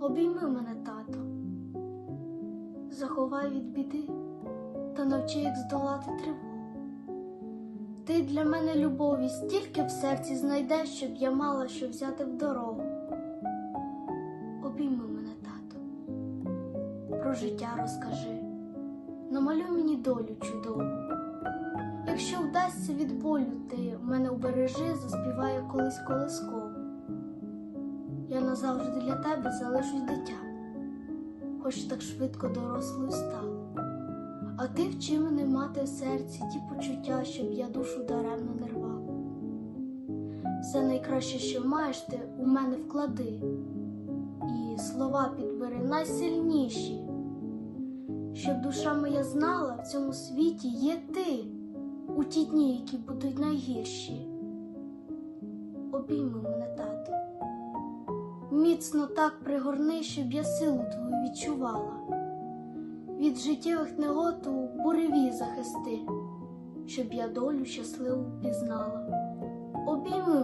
Обійми мене, тато, заховай від біди та навчи, як здолати тривогу. Ти для мене любові стільки в серці знайдеш, щоб я мала що взяти в дорогу. Обійми мене, тато, про життя розкажи, намалюй мені долю чудову. Якщо вдасться від болю, ти мене убережи, заспіваю колись колискову. Назавжди для тебе залишусь дитя, хоч так швидко дорослою стала. А ти вчи мене мати в серці ті почуття, щоб я душу даремно не рвала. Все найкраще, що маєш, ти у мене вклади, і слова підбери найсильніші, щоб душа моя знала, в цьому світі є ти у ті дні, які будуть найгірші. Обійми. Міцно так пригорни, щоб я силу твою відчувала. Від життєвих негод у буреві захисти, щоб я долю щасливу пізнала. Обійми